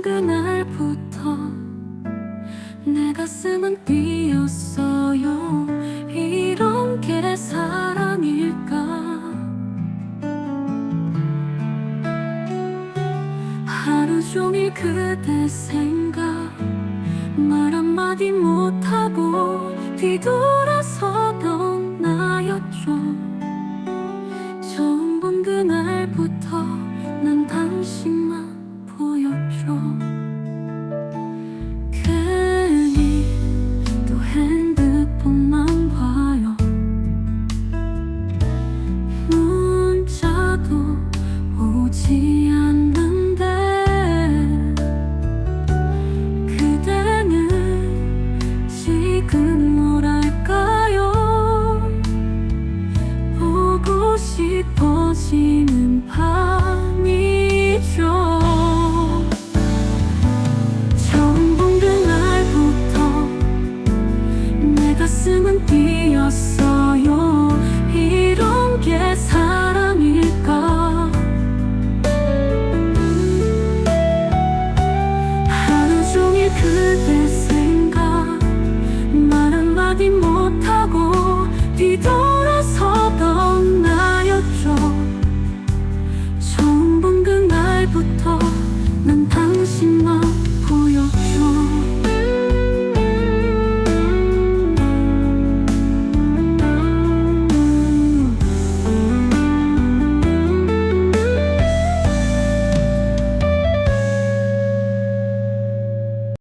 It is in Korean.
본 그날부터 내 가슴은 뛰었어요. 이런 게 사랑일까? 하루 종일 그대 생각 말 한마디 못하고 뒤돌아서 中 가슴은 비었어.